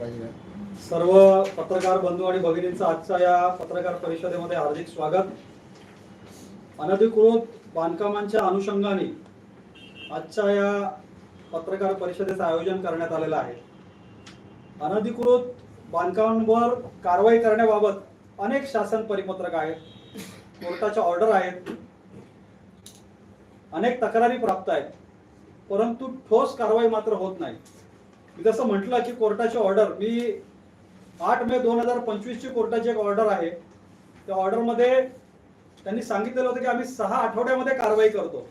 पाहिजे. सर्व पत्रकार बंधू आणि भगिनींचं आजच्या या पत्रकार परिषदेमध्ये हार्दिक स्वागत. अनधिकृत बांधकामांच्या अनुषंगाने आजच्या या पत्रकार परिषदेचं आयोजन करण्यात आलेलं आहे. अनधिकृत बांधकामांवर कारवाई करण्याबाबत अनेक शासन परिपत्रक आहेत कोर्टाच्या ऑर्डर आहेत अनेक तक्रारी प्राप्त आहेत परंतु ठोस कारवाई मात्र होत नाही. मी जसं म्हटलं की कोर्टाची ऑर्डर मी आठ मे दोन हजार पंचवीसची कोर्टाची एक ऑर्डर आहे. त्या ऑर्डरमध्ये त्यांनी सांगितलेलं होतं की आम्ही सहा आठवड्यामध्ये कारवाई करतो.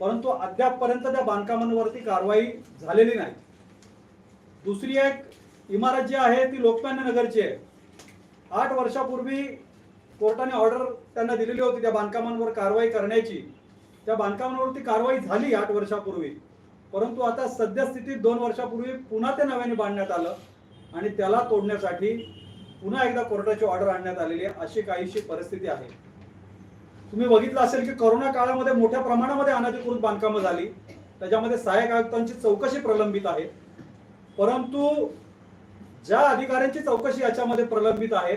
परंतु अद्यापपर्यंत त्या बांधकामांवरती कारवाई झालेली नाही. दुसरी एक इमारत जी आहे ती लोकमान्य नगरची आहे. आठ वर्षापूर्वी कोर्टाने ऑर्डर त्यांना दिलेली होती त्या बांधकामांवर कारवाई करण्याची. त्या बांधकामांवरती कारवाई झाली आठ वर्षापूर्वी. परंतु आता सद्यस्थितीत दोन वर्षापूर्वी पुन्हा ते नव्याने बांधण्यात आलं आणि त्याला तोडण्यासाठी पुन्हा एकदा कोर्टाची ऑर्डर आणण्यात आलेली आहे अशी काहीशी परिस्थिती आहे. तुम्ही बघितलं असेल की करोना काळामध्ये मोठ्या प्रमाणामध्ये अनधिकृत बांधकामं झाली. त्याच्यामध्ये सहाय्यक आयुक्तांची चौकशी प्रलंबित आहे. परंतु ज्या अधिकाऱ्यांची चौकशी याच्यामध्ये प्रलंबित आहे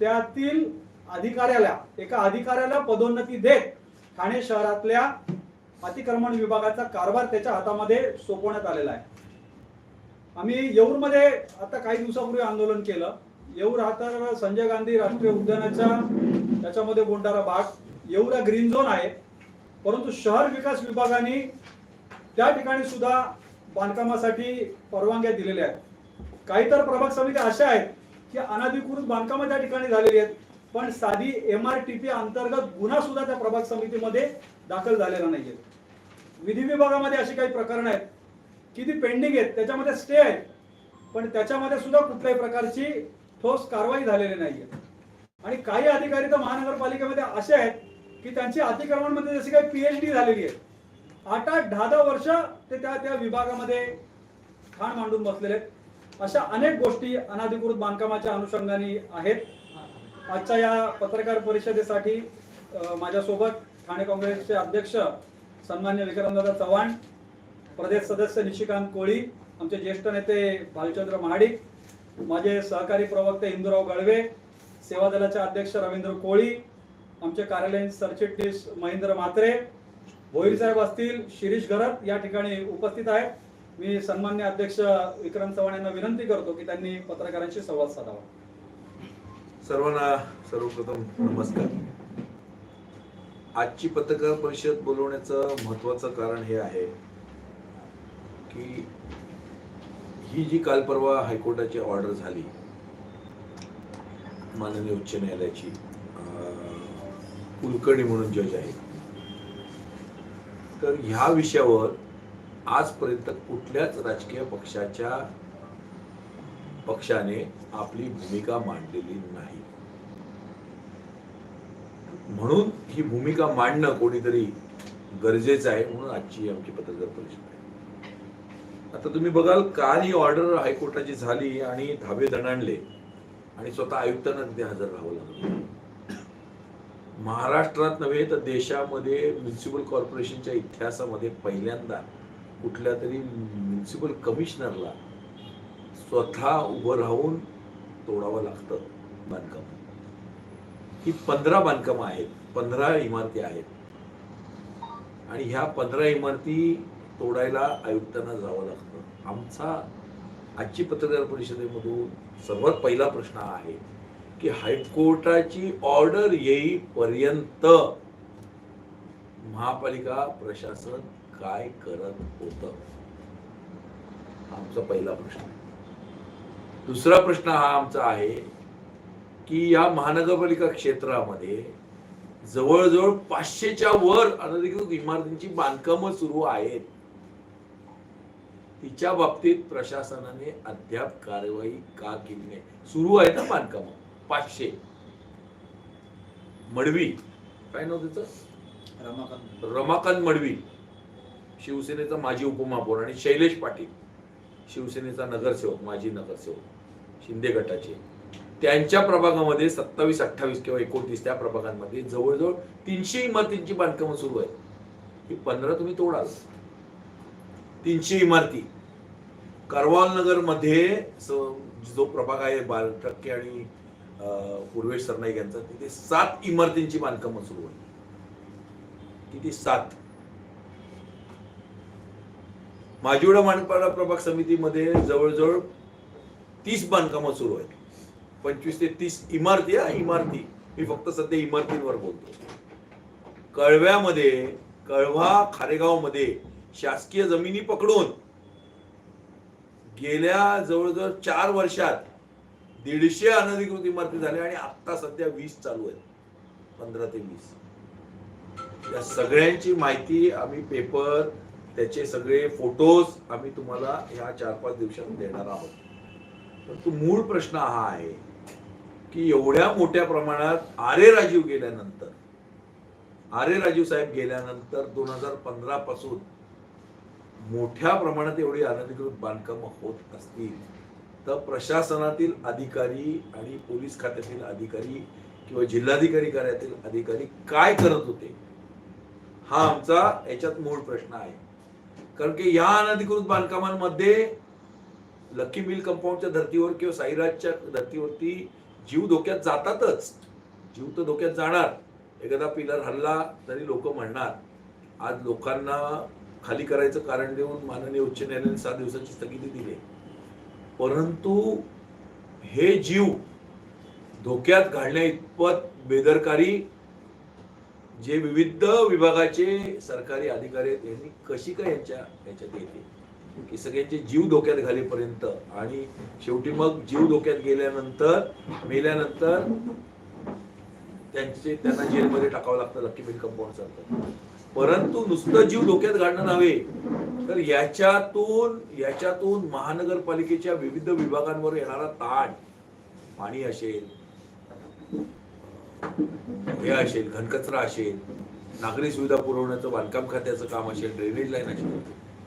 त्यातील अधिकाऱ्याला एका अधिकाऱ्याला पदोन्नती देत ठाणे शहरातल्या अतिक्रमण विभागाचा कारभार त्याच्या हातामध्ये सोपवण्यात आलेला आहे. आम्ही येऊरमध्ये आता काही दिवसापूर्वी आंदोलन केलं. येऊर हा तर संजय गांधी राष्ट्रीय उद्यानाच्या त्याच्यामध्ये गोंडारा भाग. येऊर हा ग्रीन झोन आहे. परंतु शहर विकास विभागाने त्या ठिकाणी सुद्धा बांधकामासाठी परवानग्या दिलेल्या आहेत. काही तर प्रभाग समित्या अशा आहेत की अनधिकृत बांधकामं त्या ठिकाणी झालेली आहेत. पण साधी एम आर टी पी अंतर्गत गुन्हा सुद्धा त्या प्रभाग समितीमध्ये दाखल झालेला नाहीये. विधी विभागामध्ये अशी काही प्रकरणं आहेत. की ती पेंडिंग आहेत त्याच्यामध्ये स्टे आहेत. पण त्याच्यामध्ये सुद्धा कुठल्याही प्रकारची ठोस कारवाई झालेली नाहीये. आणि काही अधिकारी तर महानगरपालिकेमध्ये असे आहेत की त्यांची अतिक्रमणमध्ये जशी काही पीएचडी झालेली आहे. आठ आठ दहा दहा वर्ष ते त्या त्या विभागामध्ये ठाण मांडून बसलेले आहेत. अशा अनेक गोष्टी अनधिकृत बांधकामाच्या अनुषंगाने आहेत. आजच्या या पत्रकार परिषदेसाठी माझ्यासोबत ठाणे काँग्रेसचे अध्यक्ष सन्मान्य विक्रमदादा चव्हाण प्रदेश सदस्य निशिकांत कोळी आमचे ज्येष्ठ नेते भालचंद्र महाडिक माझे सहकारी प्रवक्ते इंदुराव गळवे सेवा दलाचे अध्यक्ष रवींद्र कोळी आमचे कार्यालयीन सरचिटणीस महेंद्र म्हात्रे भोईर साहेब असतील शिरीष घरत या ठिकाणी उपस्थित आहेत. मी सन्मान्य अध्यक्ष विक्रम चव्हाण यांना विनंती करतो की त्यांनी पत्रकारांशी संवाद साधावा. सर्वांना सर्वप्रथम नमस्कार. आजची पत्रकार परिषद बोलवण्याचं महत्वाचं कारण हे आहे की ही जी काल परवा हायकोर्टाची ऑर्डर झाली माननीय उच्च न्यायालयाची कुलकर्णी म्हणून जज आहे तर ह्या विषयावर आजपर्यंत कुठल्याच राजकीय पक्षाच्या पक्षाने आपली भूमिका मांडलेली नाही. म्हणून ही भूमिका मांडणं कोणीतरी गरजेचं आहे म्हणून आजची आमची पत्रकार परिषद आहे. आता तुम्ही बघाल काल ही ऑर्डर हायकोर्टाची झाली आणि धाबे दणाणले आणि स्वतः आयुक्तांना तिथे हजर राहावं लागलं. महाराष्ट्रात नव्हे तर देशामध्ये म्युन्सिपल कॉर्पोरेशनच्या इतिहासामध्ये पहिल्यांदा कुठल्या तरी म्युन्सिपल कमिशनरला स्वतः उभं राहून तोडावं लागतं बांधकाम. ही पंधरा बांधकामं आहेत पंधरा इमारती आहेत. आणि ह्या पंधरा इमारती तोडायला आयुक्तांना जावं लागतं. आमचा आजची पत्रकार परिषदेमधून सर्वात पहिला प्रश्न आहे की हायकोर्टाची ऑर्डर येईपर्यंत महापालिका प्रशासन काय करत होतं? आमचा पहिला प्रश्न दुसरा प्रश्न हा आमचा आहे की या महानगरपालिका क्षेत्रामध्ये जवळजवळ पाचशेच्या वर अनधिकृत इमारतींची बांधकामं सुरू आहेत. तिच्या बाबतीत प्रशासनाने अद्याप कारवाई का केली नाही. सुरू आहे ना बांधकामं. पाचशे. मडवी. काय नाव त्याचं? रमाकांत. रमाकांत मडवी. शिवसेनेचा माजी उपमहापौर आणि शैलेश पाटील. शिवसेनेचा नगरसेवक माजी नगरसेवक. शिंदे गटाचे. त्यांच्या प्रभागामध्ये सत्तावीस अठ्ठावीस किंवा एकोणतीस त्या प्रभागांमध्ये जवळजवळ तीनशे इमारतींची बांधकामं सुरू आहेत. ही पंधरा तुम्ही तोडाल. तीनशे इमारती. करवाल नगरमध्ये जो प्रभाग आहे बाल टक्के आणि पूर्वेश सरनाईक यांचा तिथे सात इमारतींची बांधकामं सुरू आहे किती सात. माजिवडा मानपाडा प्रभाग समितीमध्ये जवळजवळ तीस बांधकामं सुरू आहेत. पंचवीस ते तीस इमारती हा इमारती. मी फक्त सध्या इमारतींवर बोलतो. कळव्यामध्ये कळवा खारेगावमध्ये शासकीय जमिनी पकडून गेल्या जवळजवळ चार वर्षात दीडशे अनधिकृत इमारती झाल्या आणि आता सध्या वीस चालू आहेत. पंधरा ते वीस. या सगळ्यांची माहिती आम्ही पेपर त्याचे सगळे फोटोज आम्ही तुम्हाला ह्या चार पाच दिवसात देणार आहोत. परंतु मूळ प्रश्न हा आहे की एवढ्या मोठ्या प्रमाणात आरे राजीव गेल्यानंतर आरे राजीव साहेब गेल्यानंतर दोन हजार पंधरा पासून मोठ्या प्रमाणात एवढी अनधिकृत बांधकामं होत असतील तर प्रशासनातील अधिकारी आणि पोलीस खात्यातील अधिकारी किंवा जिल्हाधिकारी कार्यातील अधिकारी काय करत होते? हा आमचा याच्यात मूळ प्रश्न आहे. कारण की या अनधिकृत बांधकामांमध्ये लकी मिल कंपाऊंडच्या धर्तीवर किंवा साईराजच्या धर्तीवरती जीव धोक्यात जातातच. जीव तर धोक्यात जाणार. एखादा पिलर हल्ला तरी लोक म्हणणार. आज लोकांना खाली करायचं कारण देऊन माननीय उच्च न्यायालयाने सात दिवसाची स्थगिती दिली. परंतु हे जीव धोक्यात घालण्या इतपत बेदरकारी जे विविध विभागाचे सरकारी अधिकारी आहेत यांनी कशी काय यांच्या याच्यात येते? की सगळ्यांचे जीव धोक्यात घालेपर्यंत आणि शेवटी मग जीव धोक्यात गेल्यानंतर मेल्यानंतर त्यांचे त्यांना जेलमध्ये टाकावं लागतं लक्की बिल कंपाऊंड सारखं परंतु नुसतं जीव धोक्यात घालणं नव्हे तर याच्यातून याच्यातून महानगरपालिकेच्या विविध विभागांवर येणारा ताण पाणी असेल हे असेल घनकचरा असेल नागरी सुविधा पुरवण्याचं बांधकाम खात्याचं काम असेल ड्रेनेज लाईन असेल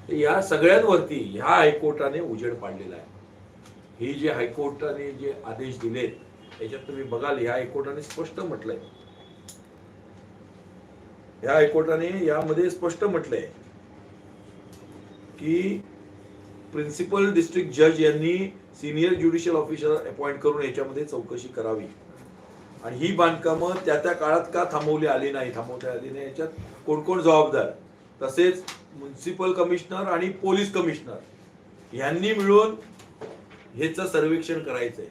या सगळ्यांवरती ह्या हायकोर्टाने उजेड पाडलेला आहे. ही जे हायकोर्टाने जे आदेश दिलेत याच्यात तुम्ही बघाल ह्या हायकोर्टाने स्पष्ट म्हटलंय. ह्या हायकोर्टाने यामध्ये स्पष्ट म्हटलंय की प्रिन्सिपल डिस्ट्रिक्ट जज यांनी सिनियर ज्युडिशियल ऑफिसर अपॉइंट करून याच्यामध्ये चौकशी करावी. आणि ही बांधकामं त्या त्या काळात का थांबवली आली नाही? थांबवता आली नाही याच्यात कोण कोण जबाबदार? तसेच म्युन्सिपल कमिशनर आणि पोलीस कमिशनर यांनी मिळून ह्याचं सर्वेक्षण करायचंय.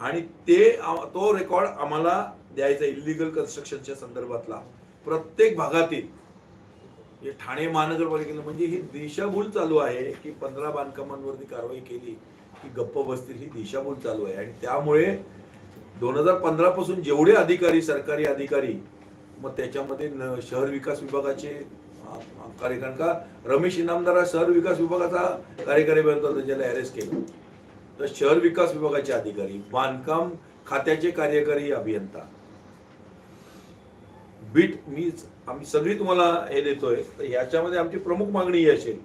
आणि ते तो रेकॉर्ड आम्हाला द्यायचा इलिगल कन्स्ट्रक्शनच्या संदर्भातला. प्रत्येक भागातील हे ठाणे महानगरपालिकेला म्हणजे ही दिशाभूल चालू आहे की पंधरा बांधकामांवरती कारवाई केली की गप्प बसतील ही दिशाभूल चालू आहे. आणि त्यामुळे दोन हजार पंधरा पासून जेवढे अधिकारी सरकारी अधिकारी मग त्याच्यामध्ये शहर विकास विभागाचे कार्यक्रम कार्यकारण का? रमेश इनामदार हा शहर विकास विभागाचा कार्यकारी अभियंता होता अरेस्ट केलं. तर शहर विकास विभागाचे अधिकारी बांधकाम खात्याचे कार्यकारी अभियंता. बीट मी आम्ही सगळी तुम्हाला हे देतोय. तर याच्यामध्ये आमची प्रमुख मागणी ही असेल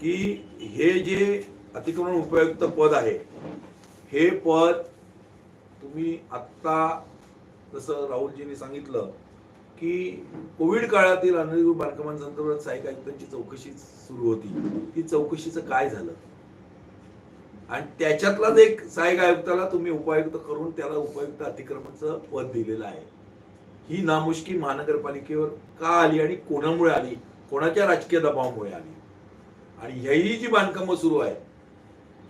की हे जे अतिक्रमण उपयुक्त पद आहे हे पद तुम्ही आत्ता जसं राहुलजींनी सांगितलं की कोविड काळातील अनधिकृत बांधकामांसंदर्भात सहाय्यक आयुक्तांची चौकशी सुरू होती. ती चौकशीचं काय झालं? आणि त्याच्यातलाच एक सहाय्यक आयुक्ताला तुम्ही उपायुक्त करून त्याला उपायुक्त अतिक्रमणचं पद दिलेलं आहे. ही नामुष्की महानगरपालिकेवर का आली आणि कोणामुळे आली? कोणाच्या राजकीय दबावामुळे आली? आणि ह्याही जी बांधकामं सुरू आहेत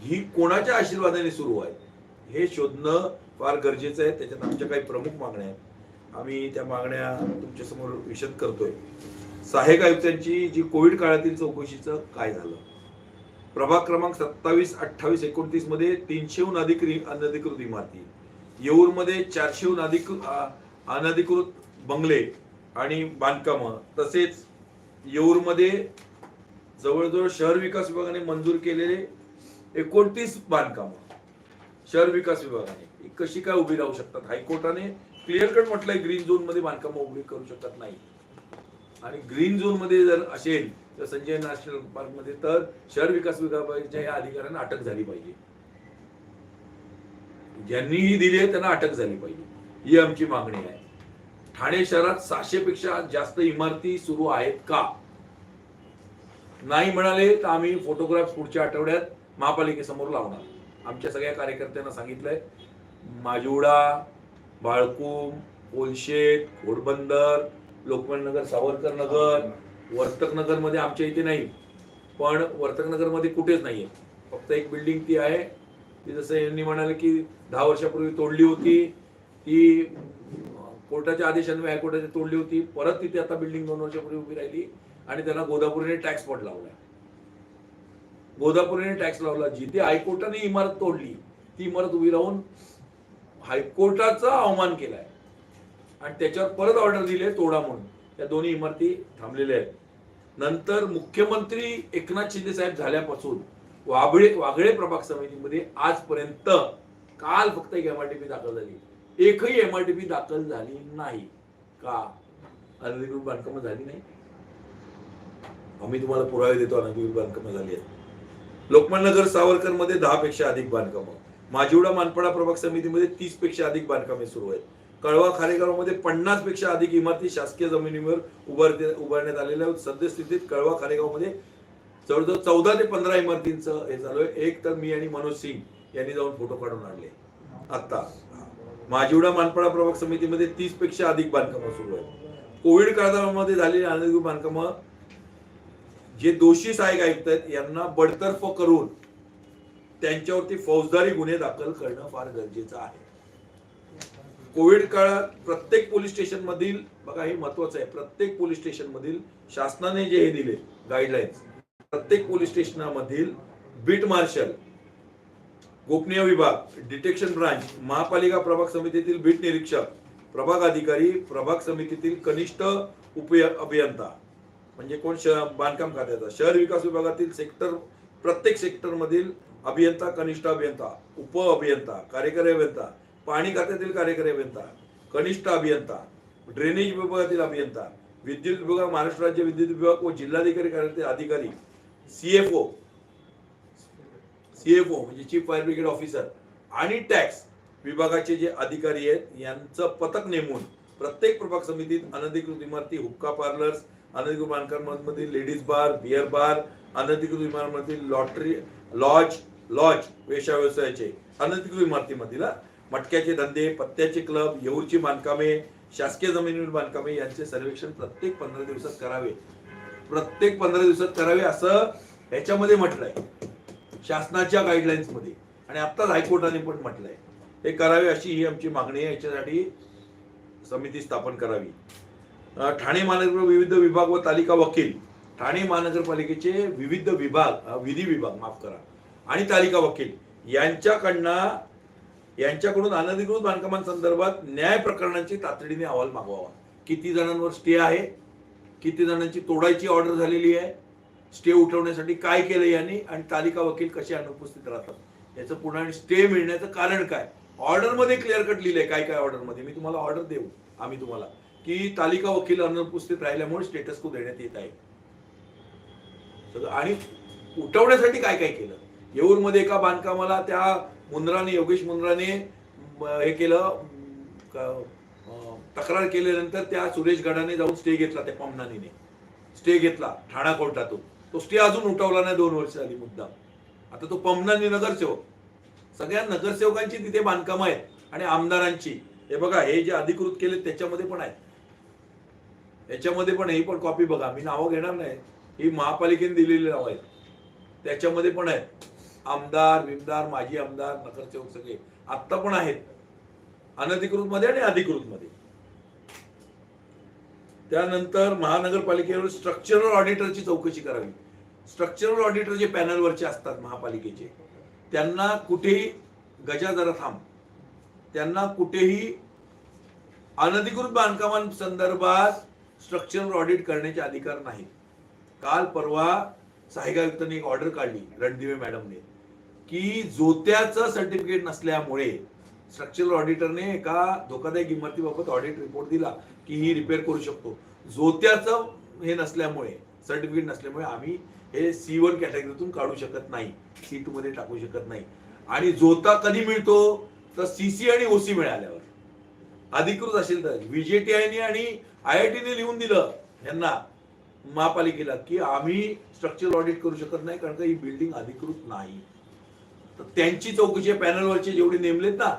ही कोणाच्या आशीर्वादाने सुरू आहेत हे शोधणं फार गरजेचं आहे. त्याच्यात आमच्या काही प्रमुख मागण्या आहेत. आम्ही त्या मागण्या तुमच्यासमोर विशद करतोय. सहाय्यक आयुक्तांची जी कोविड काळातील चौकशीचं काय झालं? प्रभाग क्रमांक सत्तावीस अठ्ठावीस एकोणतीसमध्ये तीनशेहून अधिक रि- अनधिकृत इमारती येऊरमध्ये चारशेहून अधिक अनधिकृत बंगले आणि बांधकामं तसेच येऊरमध्ये जवळजवळ शहर विकास विभागाने मंजूर केलेले एकोणतीस बांधकामं. शहर विकास विभागाने. कशी काय उभी राहू शकतात हायकोर्टाने? क्लिअर कट म्हटलंय ग्रीन झोनमध्ये बांधकाम उभी करू शकत नाही. आणि ग्रीन झोनमध्ये जर असेल तर संजय नॅशनल पार्कमध्ये तर शहर विकास विभागाच्या या अधिकाऱ्यांना अटक झाली पाहिजे. ज्यांनी ही दिली आहे त्यांना अटक झाली पाहिजे. ही आमची मागणी आहे. ठाणे शहरात सहाशे पेक्षा जास्त इमारती सुरू आहेत का? नाही म्हणाले तर आम्ही फोटोग्राफ पुढच्या आठवड्यात महापालिकेसमोर लावणार. आमच्या सगळ्या कार्यकर्त्यांना सांगितलंय माजिवडा बाळकूम पोलशेत घोडबंदर लोकमान्य नगर सावरकर नगर वर्तक नगरमध्ये आमच्या इथे नाही. पण वर्तक नगरमध्ये कुठेच नाहीये. फक्त एक बिल्डिंग ती आहे. ती जसं यांनी म्हणाले की दहा वर्षापूर्वी तोडली होती. ती कोर्टाच्या आदेशाने हायकोर्टाने तोडली होती. परत तिथे आता बिल्डिंग दोन वर्षापूर्वी उभी राहिली आणि त्यांना गोदापुरीने टॅक्स स्पॉट लावलाय गोदापुरीने टॅक्स लावला. जिथे हायकोर्टाने इमारत तोडली ती इमारत उभी राहून हायकोर्टाचा अवमान केलाय. आणि त्याच्यावर परत ऑर्डर दिली आहे तोडा म्हणून. त्या दोन्ही इमारती थांबलेल्या आहेत. नंतर मुख्यमंत्री एकनाथ शिंदे साहेब झाल्यापासून वाबळे वागळे प्रभाग समितीमध्ये आजपर्यंत काल फक्त एक एमआरटीपी दाखल झाली. एकही एमआरटीपी दाखल झाली नाही. का? अनधिकृत बांधकाम झाली नाही. आम्ही तुम्हाला पुरावे देतो अनधिकृत बांधकाम झाली आहेत. लोकमान्य नगर सावरकरमध्ये दहा पेक्षा अधिक बांधकामं. माजिवडा मानपाडा प्रभाग समितीमध्ये तीसपेक्षा अधिक बांधकामे सुरू आहेत. कळवा खारेगावमध्ये पन्नासपेक्षा अधिक इमारती शासकीय जमिनीवर उभारते उभारण्यात आलेल्या सद्यस्थितीत कळवा खारेगावमध्ये जवळजवळ चौदा ते पंधरा इमारतींचं हे चालू आहे. एक तर मी आणि मनोज सिंग यांनी जाऊन फोटो काढून आणले. आता माजिवडा मानपाडा प्रभाग समितीमध्ये तीसपेक्षा अधिक बांधकामं सुरू आहेत. कोविड काळामध्ये झालेली अनधिकृत बांधकामं जे दोषी सहाय्यक आयुक्त आहेत यांना बडतर्फ करून त्यांच्यावरती फौजदारी गुन्हे दाखल करणं फार गरजेचं आहे. कोविड काळात प्रत्येक पोलीस स्टेशन मधील बघा हे महत्वाचं आहे प्रत्येक पोलीस स्टेशन मधील शासनाने जे हे दिले गाईडलाईन्स प्रत्येक पोलीस स्टेशनामधील बीट मार्शल गोपनीय विभाग डिटेक्शन ब्रांच महापालिका प्रभाग समितीतील बीट निरीक्षक प्रभाग अधिकारी प्रभाग समितीतील कनिष्ठ उप अभियंता म्हणजे कोण? बांधकाम खात्याचा शहर विकास विभागातील सेक्टर प्रत्येक सेक्टर मधील अभियंता कनिष्ठ अभियंता उप अभियंता कार्यकारी अभियंता पाणी खात्यातील कार्यकारी अभियंता कनिष्ठ अभियंता ड्रेनेज विभागातील अभियंता विद्युत विभाग महाराष्ट्र राज्य विद्युत विभाग व जिल्हाधिकारी कार्यालयातील अधिकारी सीएफओ सीएफओ म्हणजे चीफ फायर ब्रिगेड ऑफिसर आणि टॅक्स विभागाचे जे अधिकारी आहेत यांचं पथक नेमून प्रत्येक प्रभाग समितीत अनधिकृत इमारती हुक्का पार्लर्स अनधिकृत बांधकामांमधील लेडीज बार बिअर बार अनधिकृत इमारतीमधील लॉटरी लॉज लॉज वेशाव्यवसायाचे अनधिकृत इमारतीमधील मटक्याचे धंदे पत्त्याचे क्लब येऊरची बांधकामे शासकीय जमिनीवर बांधकामे यांचे सर्वेक्षण प्रत्येक पंधरा दिवसात करावे. प्रत्येक पंधरा दिवसात करावे असं ह्याच्यामध्ये म्हटलंय. शासनाच्या गाईडलाईन्समध्ये. आणि आत्ताच हायकोर्टाने पण म्हटलंय. हे करावे अशी ही आमची मागणी आहे. याच्यासाठी समिती स्थापन करावी. ठाणे महानगर विविध विभाग व तालिका वकील. ठाणे महानगरपालिकेचे विविध विभाग विधी विभाग माफ करा. आणि तालिका वकील यांच्याकडनं यांच्याकडून अनधिकृत बांधकामांसंदर्भात न्याय प्रकरणांची तातडीने अहवाल मागवावा. किती जणांवर स्टे आहे? किती जणांची तोडायची ऑर्डर झालेली आहे? स्टे उठवण्यासाठी काय केलं यांनी? आणि तालिका वकील कसे अनुपस्थित राहतात? याचं पुन्हा स्टे मिळण्याचं कारण काय? ऑर्डरमध्ये क्लिअर कट लिहिलंय. काय काय ऑर्डरमध्ये? मी तुम्हाला ऑर्डर देऊ. आम्ही तुम्हाला. की तालिका वकील अनुपस्थित राहिल्यामुळे स्टेटस को देण्यात येत आहे. सगळं आणि उठवण्यासाठी काय काय केलं? येऊरमध्ये एका बांधकामाला त्या मुंद्राने योगेश मुंद्राने हे केलं तक्रार केल्यानंतर त्या सुरेश गडाने जाऊन स्टे घेतला त्या पमनानीने. स्टे घेतला ठाणा कोर्टातून. तो स्टे अजून उठवला नाही दोन वर्ष झाली मुद्दा आता तो पमनानी नगरसेवक. सगळ्या नगरसेवकांची तिथे बांधकामं आहेत आणि आमदारांची. हे बघा हे जे अधिकृत केले त्याच्यामध्ये पण आहेत. याच्यामध्ये पण ही पण कॉपी बघा. मी नावं घेणार नाही. ही महापालिकेने दिलेली नावं आहेत. त्याच्यामध्ये पण आहेत. आमदार विमदार माजी आमदार नगरसेवक सगळे. आत्ता पण आहेत? अनधिकृत मध्ये आणि अधिकृत मध्ये त्यानंतर महानगरपालिकेवर स्ट्रक्चरल ऑडिटरची चौकशी करावी. स्ट्रक्चरल ऑडिटर जे पॅनलवरचे असतात महापालिकेचे त्यांना कुठेही गजा जरा थांब. त्यांना कुठेही अनधिकृत बांधकामांसंदर्भात स्ट्रक्चरल ऑडिट करण्याचे अधिकार नाही काल परवा सहाय्यक आयुक्तांनी एक ऑर्डर काढली रणदिवे मॅडमने. की जोत्याचं सर्टिफिकेट नसल्यामुळे स्ट्रक्चरल ऑडिटरने एका धोकादायक इमारतीबाबत ऑडिट रिपोर्ट दिला की ही रिपेअर करू शकतो. जोत्याचं हे नसल्यामुळे सर्टिफिकेट नसल्यामुळे आम्ही हे सी वन कॅटेगरीतून काढू शकत नाही सी टू मध्ये टाकू शकत नाही. आणि जोता कधी मिळतो? तर सीसी आणि ओसी मिळाल्यावर. अधिकृत असेल तर व्हीजेटीआयने आणि आय आय टीने लिहून दिलं यांना महापालिकेला की आम्ही स्ट्रक्चरल ऑडिट करू शकत नाही कारण का ही बिल्डिंग अधिकृत नाही. तर त्यांची चौकशी पॅनलवरचे जेवढे नेमलेत ना.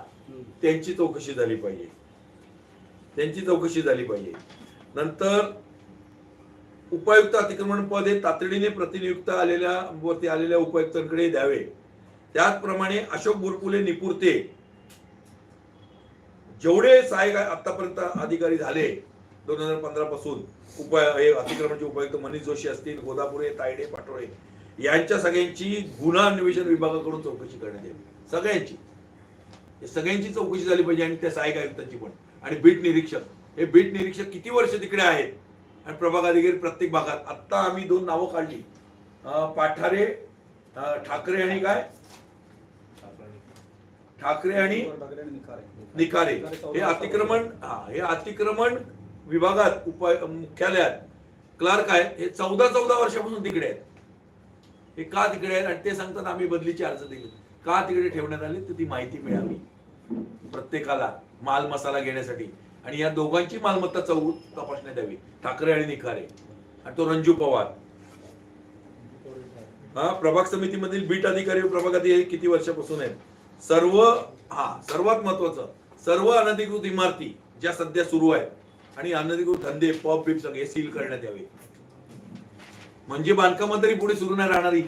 त्यांची चौकशी झाली पाहिजे. त्यांची चौकशी झाली पाहिजे. नंतर उपायुक्त अतिक्रमण पद हे तातडीने प्रतिनियुक्त आलेल्या वरती आलेल्या उपायुक्तांकडे द्यावे. त्याचप्रमाणे अशोक बुरपुले निपुरते जेवढे सहाय्यक आतापर्यंत अधिकारी झाले दोन हजार पंधरा पासून उपाय हे अतिक्रमणचे उपायुक्त मनीष जोशी असतील गोदापुरे तायडे पाटोळे यांच्या सगळ्यांची गुन्हा अन्वेषण विभागाकडून चौकशी करण्यात यावी. सगळ्यांची. सगळ्यांची चौकशी झाली पाहिजे आणि त्या सहाय्यक आयुक्तांची पण. आणि बीट निरीक्षक. हे बीट निरीक्षक किती वर्ष तिकडे आहेत? आणि प्रभाग अधिकारी प्रत्येक भागात. आत्ता आम्ही दोन नावं काढली. पाठारे ठाकरे आणि काय? ठाकरे आणि निकारे हे अतिक्रमण हा हे अतिक्रमण विभागात उपाय मुख्यालयात. क्लार्क आहेत. हे चौदा चौदा वर्षापासून तिकडे आहेत. हे का तिकडे आहेत आणि ते सांगतात आम्ही बदलीची अर्ज दिले. का तिकडे ठेवण्यात आले? तर ती माहिती मिळावी प्रत्येकाला माल मसाला घेण्यासाठी. आणि या दोघांची मालमत्ता चौ तपासण्यात यावी. ठाकरे आणि निखारे. आणि तो रंजू पवार. हा प्रभाग समितीमधील बीट अधिकारी प्रभाग अधिकारी किती वर्षापासून आहेत? सर्व हा सर्वात महत्वाचं सर्व अनधिकृत इमारती ज्या सध्या सुरू आहेत. आणि अनधिकृत धंदे पब बिब सगळे सील करण्यात यावे. म्हणजे बांधकाम तरी पुढे सुरू नाही राहणारी.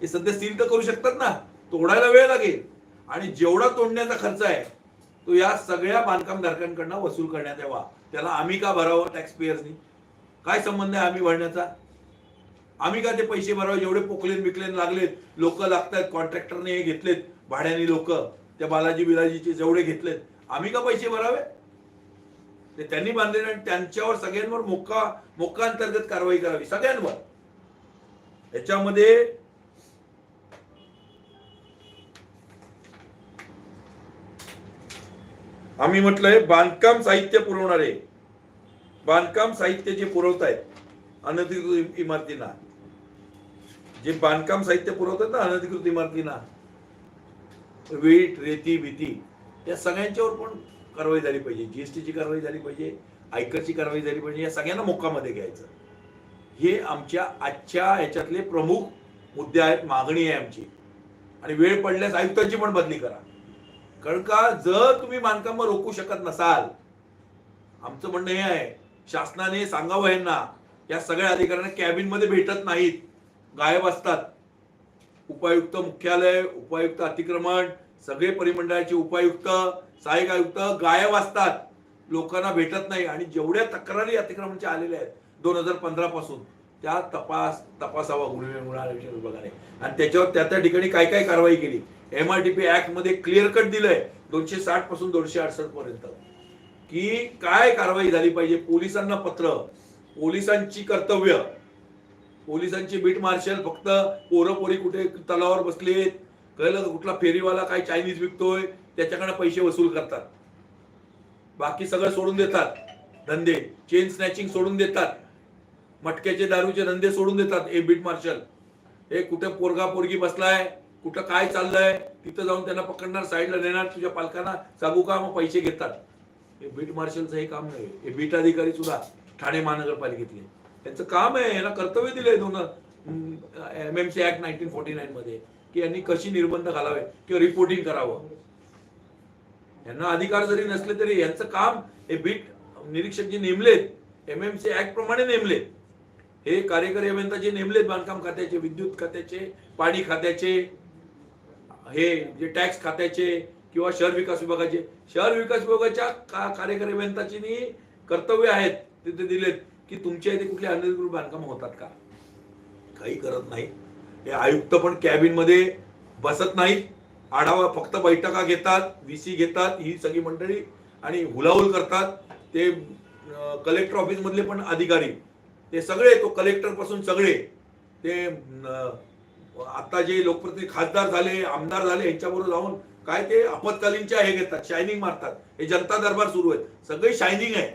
हे सध्या सील तर करू शकतात ना. तोडायला वेळ लागेल. आणि जेवढा तोडण्याचा खर्च आहे तो या सगळ्या बांधकामधारकांकडनं वसूल करण्यात यावा. त्याला आम्ही का भरावं टॅक्स पेयर्सनी काय संबंध आहे आम्ही भरण्याचा? आम्ही का ते पैसे भरावे? जेवढे पोकलेन बिकलेन लागलेत लोक लागतात कॉन्ट्रॅक्टरने हे घेतलेत भाड्याने लोक त्या बालाजी बिलाजीचे जेवढे घेतलेत आम्ही का पैसे भरावे? ते त्यांनी बांधलेले आणि त्यांच्यावर सगळ्यांवर मोक्का मोक्का अंतर्गत कारवाई करावी. सगळ्यांवर. याच्यामध्ये आम्ही म्हटलंय बांधकाम साहित्य पुरवणारे. बांधकाम साहित्य जे पुरवत आहेत अनधिकृत इमारतींना. जे बांधकाम साहित्य पुरवतात ना अनधिकृत इमारतींना. वीट रेती भीती या सगळ्यांच्यावर पण कारवाई झाली पाहिजे. जीएसटीची कारवाई झाली पाहिजे आयकरची कारवाई झाली पाहिजे या सगळ्यांना मोक्कामध्ये घ्यायचं. हे आमच्या आजच्या ह्याच्यातले प्रमुख मुद्दे आहेत मागणी आहे आमची. आणि वेळ पडल्यास आयुक्तांची पण बदली करा. कारण का जर तुम्ही बांधकाम रोखू शकत नसाल आमचं म्हणणं हे आहे शासनाने सांगावं यांना या सगळ्या अधिकाऱ्यांना कॅबिनमध्ये भेटत नाहीत गायब असतात. उपायुक्त मुख्यालय उपायुक्त अतिक्रमण सगळे परिमंडळाचे उपायुक्त सहाय्यक आयुक्त गायब असतात. लोकांना भेटत नाही आणि जेवढ्या तक्रारी अतिक्रमणच्या आलेल्या आहेत दोन हजार पंधरा पासून त्या तपास तपासावा गुन्हे गुन्हा विभागाने. आणि त्याच्यावर त्या त्या ठिकाणी काय काय कारवाई केली? एम आर टी पी ऍक्टमध्ये क्लिअर कट दिलंय दोनशे साठपासून दोनशे अडसष्ट पर्यंत. की काय कारवाई झाली पाहिजे? पोलिसांना पत्र पोलिसांची कर्तव्य. पोलिसांची बीट मार्शल फक्त पोरं पोरी कुठे तलावावर बसलेत कळलं कुठला फेरीवाला काय चायनीज विकतोय त्याच्याकडे पैसे वसूल करतात. बाकी सगळं सोडून देतात. धंदे चेन स्नॅचिंग सोडून देतात. मटक्याचे दारूचे धंदे सोडून देतात हे बीट मार्शल. हे कुठे पोरगा पोरगी बसलाय कुठं काय चाललंय तिथं जाऊन त्यांना पकडणार साईडला नेणार तुझ्या पालकांना सांगू का? मग पैसे घेतात. हे बीट मार्शलचं हे काम नाही. हे बीट अधिकारी सुद्धा ठाणे महानगरपालिकेतले. त्यांचं काम आहे यांना कर्तव्य दिलंय दोन. M M C act nineteen forty nine मध्ये की यांनी कशी निर्बंध घालावे किंवा रिपोर्टिंग करावं. यांना अधिकार जरी नसले तरी यांचं काम हे बीट निरीक्षक जे नेमलेत एम एम सी ऍक्ट प्रमाणे नेमलेत. हे कार्यकारी अभियंता जे नेमलेत बांधकाम खात्याचे विद्युत खात्याचे पाणी खात्याचे हे जे टॅक्स खात्याचे किंवा शहर विकास विभागाचे शहर विकास विभागाच्या का कार्यकारी अभियंताची कर्तव्य आहेत तिथे दिलेत की तुमच्या इथे कुठले अनधिकृत बांधकाम होतात का? काही करत नाही हे आयुक्त पण कॅबिनमध्ये बसत नाहीत. आढावा फक्त बैठका घेतात व्हीसी घेतात ही सगळी मंडळी आणि हुलाहुल करतात. ते कलेक्टर ऑफिसमधले पण अधिकारी ते सगळे तो कलेक्टरपासून सगळे ते आता जे लोकप्रतिनिधी खासदार झाले आमदार झाले यांच्याबरोबर जाऊन काय ते आपत्कालीनच्या हे घेतात शायनिंग मारतात. हे जनता दरबार सुरू आहे सगळे शायनिंग आहे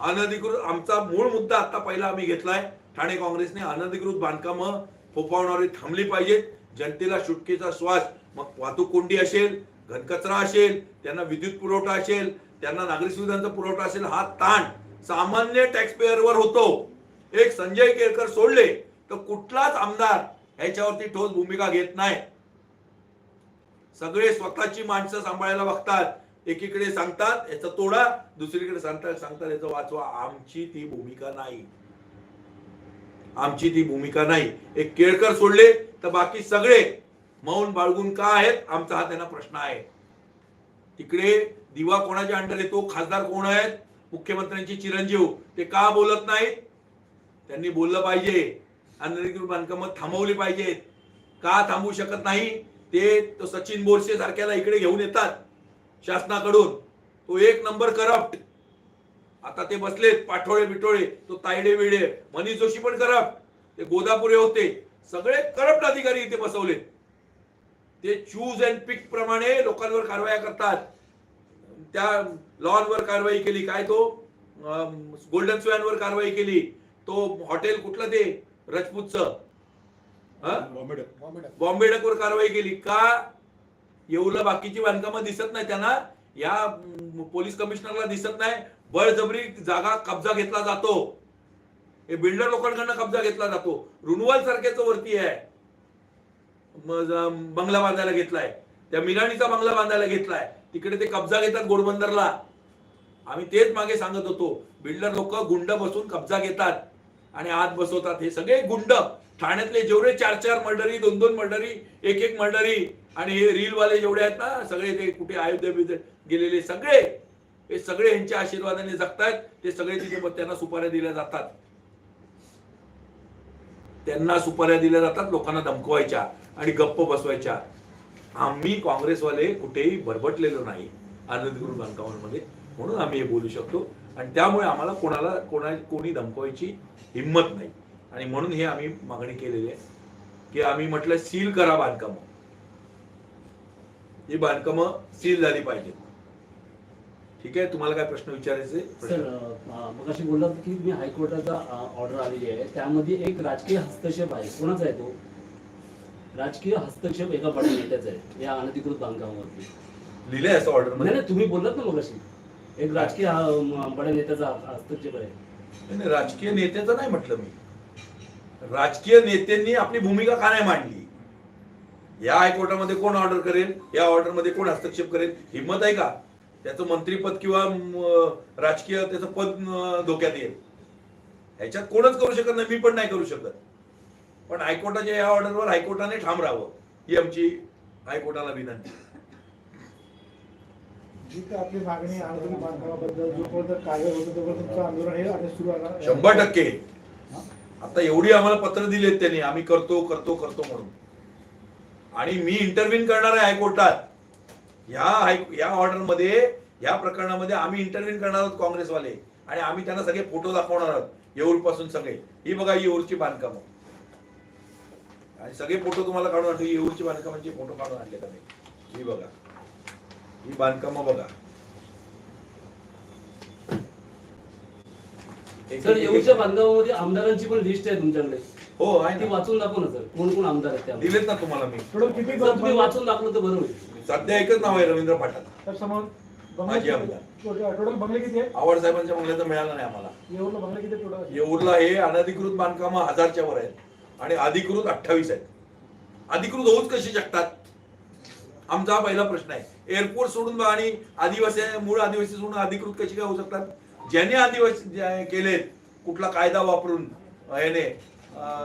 अनधिकृत आमचा मूळ मुद्दा आता पहिला आम्ही घेतलाय ठाणे काँग्रेसने अनधिकृत बांधकामं फोफावणारी थांबली पाहिजेत. जनतेला सुटकेचा श्वास मग वाहतूक कोंडी असेल घनकचरा असेल त्यांना विद्युत पुरवठा असेल त्यांना नागरिक सुविधांचा पुरवठा असेल हा ताण. सामान्य टॅक्स वर होतो. एक संजय केळकर सोडले तर कुठलाच आमदार ह्याच्यावरती ठोस भूमिका घेत नाही. सगळे स्वतःची माणसं सांभाळायला बघतात एकीकडे सांगतात याचा तोडा दुसरीकडे सांगतात सांगतात याचा वाचवा. आमची ती भूमिका नाही. आमची ती भूमिका नाही. एक केळकर सोडले तर बाकी सगळे मौन बाळगून का आहेत? आमचा हा त्यांना प्रश्न आहे. तिकडे दिवा कोणाच्या अंडर येतो? खासदार कोण आहेत? मुख्यमंत्र्यांचे चिरंजीव ते का बोलत नाहीत? त्यांनी बोललं पाहिजे. अनधिकृत बांधकामं थांबवली पाहिजेत. का थांबवू शकत नाही? ते तो सचिन बोरसे सारख्याला इकडे घेऊन येतात शासनाकडून. तो एक नंबर करप्ट. आता ते बसलेत पाठोळे बिठोळे तो तायडे विडे मनीष जोशी पण करप्ट. ते गोदापुरे होते. सगळे करप्ट अधिकारी इथे बसवलेत. ते चूज अँड पिक प्रमाणे लोकांवर कारवाया करतात. त्या लॉनवर कारवाई केली. काय तो? गोल्डन स्वॅनवर कारवाई केली. तो हॉटेल कुठलं ते? रजपूतचं. हा? बॉम्बे डकवर कारवाई केली. का येऊला बाकीची बांधकामं दिसत नाही त्यांना? या पोलीस कमिशनरला दिसत नाही. बळजबरी जागा कब्जा घेतला जातो. हे बिल्डर लोकांकडनं कब्जा घेतला जातो. रुनवाल सारख्याच वरती आहे. बंगला बांधायला घेतलाय. त्या मिराणीचा बंगला बांधायला घेतलाय. तिकडे ते कब्जा घेतात गोडबंदरला आम्ही तेच मागे सांगत होतो बिल्डर लोक गुंड बसून कब्जा घेतात आणि आत बसवतात. हे सगळे गुंड ठाण्यातले जेवढे चार चार मर्डरी दोन दोन मर्डरी एक एक मर्डरी आणि हे रील वाले जेवढे आहेत ना सगळे ते कुठे अयोध्या गेलेले सगळे हे सगळे यांच्या आशीर्वादाने जगतायत ते सगळे तिथे त्यांना सुपाऱ्या दिल्या जातात. त्यांना सुपाऱ्या दिल्या जातात लोकांना धमकवायच्या आणि गप्प बसवायच्या. आम्ही काँग्रेसवाले कुठेही बरबटलेलो नाही अनधिकृत बांधकामांमध्ये म्हणून आम्ही हे बोलू शकतो. आणि त्यामुळे आम्हाला कोणाला कोणा कोणी धमकवायची हिंमत नाही. आणि म्हणून हे आम्ही मागणी केलेली आहे की आम्ही म्हटलं सील करा बांधकामं. ही बांधकामं सील झाली पाहिजेत. ठीक आहे? तुम्हाला काय प्रश्न विचारायचे? सर मग अशी बोललात की मी हायकोर्टाचा ऑर्डर आलेली आहे. त्यामध्ये एक राजकीय हस्तक्षेप आहे. कोणाचा आहे तो? राजकीय हस्तक्षेप एका बड्या नेत्याचा आहे. या अनधिकृत बांधकामावरती. लिहिलंय असं ऑर्डर नाही मध्ये? नाही, तुम्ही बोललात ना मग अशी एक राजकीय हा, बड्या नेत्याचा हस्तक्षेप आहे. नाही, नाही, राजकीय नेत्याचं नाही म्हटलं मी. राजकीय नेत्यांनी आपली भूमिका का नाही मांडली? या हायकोर्टामध्ये कोण ऑर्डर करेल? या ऑर्डरमध्ये कोण हस्तक्षेप करेल? हिंमत आहे का? त्याचं मंत्रीपद किंवा म, राजकीय त्याचं पद धोक्यात येईल. ह्याच्यात कोणच करू शकत नाही मी पण नाही करू शकत. पण हायकोर्टाच्या या ऑर्डरवर हायकोर्टाने ठाम राहावं ही आमची हायकोर्टाला विनंती. शंभर टक्के. आता एवढी आम्हाला पत्र दिलेत त्यांनी आम्ही करतो करतो करतो म्हणून. आणि मी इंटरव्ह्यू करणार आहे हायकोर्टात. या हाय या ऑर्डरमध्ये या प्रकरणामध्ये आम्ही इंटरव्ह्यू करणार आहोत काँग्रेसवाले. आणि आम्ही त्यांना सगळे फोटो दाखवणार आहोत येऊरपासून सगळे. ही बघा येऊरची बांधकामं. आणि सगळे फोटो तुम्हाला काढून आणतो. येऊरची बांधकामांचे फोटो काढून आणले मी ही बघा. ही बांधकामं बघा. सर येऊच्या बांधकामामध्ये आमदारांची पण लिस्ट आहे तुमच्याकडे. हो आहे ती ना. वाचून दाखव ना सर. कोण कोण आमदार आहेत त्यामध्ये दिलेत ना तुम्हाला मी. टोटल किती सर, तुम्ही वाचून दाखवलं तर बरं होईल. सध्या एकच नाव आहे रवींद्र पाठाक. तर समोर माझी आमदार. टोटल बंगले किती आहे आवड साहेबांच्या बंगल्याचं मिळालं नाही आम्हाला. एवढं बंगले किती टोटल येऊरला हे अनधिकृत बांधकाम हजारच्या वर आहेत. आणि अधिकृत अठ्ठावीस आहेत. अधिकृत होऊच कशी शकतात? आमचा हा पहिला प्रश्न आहे. एअरपोर्ट सोडून आणि आदिवासी मूळ आदिवासी सोडून अधिकृत कशी काय होऊ शकतात? ज्याने आदिवासी केलेत कुठला कायदा वापरून याने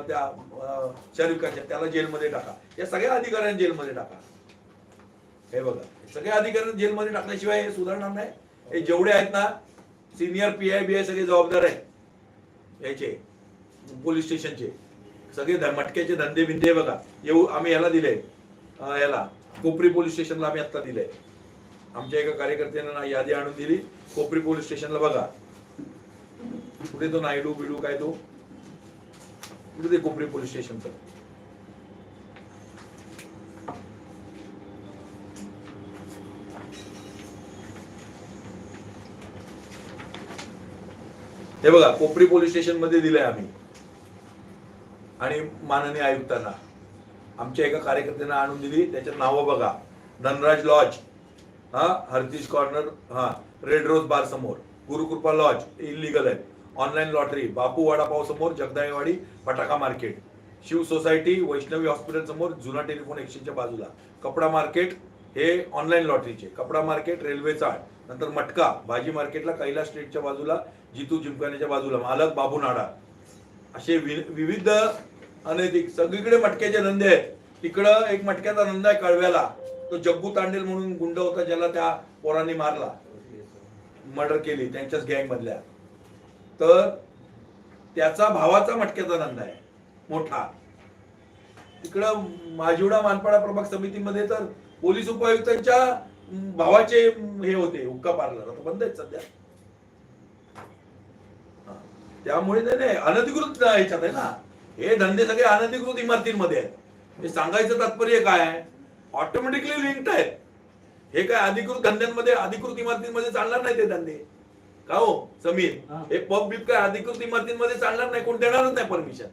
त्या अं, शरीफाच्या त्याला जेलमध्ये टाका. या सगळ्या अधिकाऱ्यांना जेलमध्ये टाका. हे बघा सगळ्या अधिकाऱ्यांना जेलमध्ये टाकल्याशिवाय हे सुधारणार नाही. हे जेवढे आहेत ना senior P I B I सगळे जबाबदार आहेत. याचे पोलीस स्टेशनचे. सगळे मटक्याचे धंदे बिंदे बघा. येऊ आम्ही याला दिले. याला. कोपरी पोलीस स्टेशनला आम्ही आत्ता दिले. आमच्या एका कार्यकर्त्यांना यादी आणून दिली. कोपरी पोलीस स्टेशनला बघा. कुठे तो नायडू बिडू काय तो? कुठे ते कोपरी पोलीस स्टेशनचं? हे बघा कोपरी पोलीस स्टेशनमध्ये दिलंय आम्ही. आणि माननीय आयुक्तांना आमच्या एका कार्यकर्त्यांना आणून दिली त्याच्यात नावं बघा. धनराज लॉज हा हरतीश कॉर्नर हा रेड रोज बार समोर. गुरुकृपा लॉज इलिगल आहे ऑनलाईन लॉटरी बापू वडापाव समोर जगदाळेवाडी फटाका market. Shiv society Vaishnavi hospital समोर जुना टेलिफोन एक्सचेंजच्या बाजूला. कपडा मार्केट हे ऑनलाईन लॉटरीचे कपडा मार्केट रेल्वे चाळ. नंतर मटका भाजी मार्केटला कैलास स्ट्रीटच्या बाजूला जितू जिमखान्याच्या बाजूला मालक बाबू नाडा. असे वि- विविध अनैतिक सगळीकडे मटक्याचे धंदे आहेत. तिकडं एक मटक्याचा धंदा आहे कळव्याला. तो जग्गू तांडेल म्हणून गुंड होता ज्याला त्या पोरांनी मारला. मर्डर केली त्यांच्याच गँग मधल्या. तर त्याचा भावाचा मटक्याचा धंदा आहे. मोठा. तिकडं माजिवडा मानपाडा प्रभाग समितीमध्ये तर पोलीस उपायुक्तांच्या भावाचे हे होते हुक्का पार्लर आता बंद आहेत सध्या. त्यामुळे नाही नाही, अनधिकृत ह्याच्यात आहे ना. हे धंदे सगळे अनधिकृत इमारतींमध्ये आहेत. हे सांगायचं तात्पर्य काय ऑटोमॅटिकली लिंक्ड आहेत. हे काय अधिकृत धंद्यांमध्ये अधिकृत इमारतींमध्ये चालणार नाही ते धंदे? का हो समीर? हा. पब बिब काय अधिकृत इमारतींमध्ये चालणार नाही? कोण देणारच नाही परमिशन.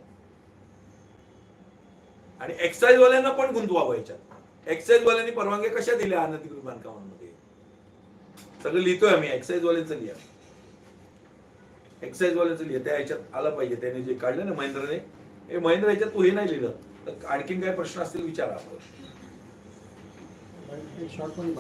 आणि एक्साईज वाल्यांना पण गुंतवावं याच्यात. एक्साईज वाल्यांनी परवानग्या कशा दिल्या अनधिकृत बांधकामांमध्ये? सगळं लिहितोय आम्ही एक्साईज वाल्यांचं लिहा. एक्साईज वाल्यांचं लिहा. त्या ह्याच्यात आलं पाहिजे. त्याने जे काढलं ना महेंद्रने हे महेंद्र याच्यात तू हे नाही लिहिलं. तर आणखीन काय प्रश्न असतील विचारा आपण. शॉर्ट पण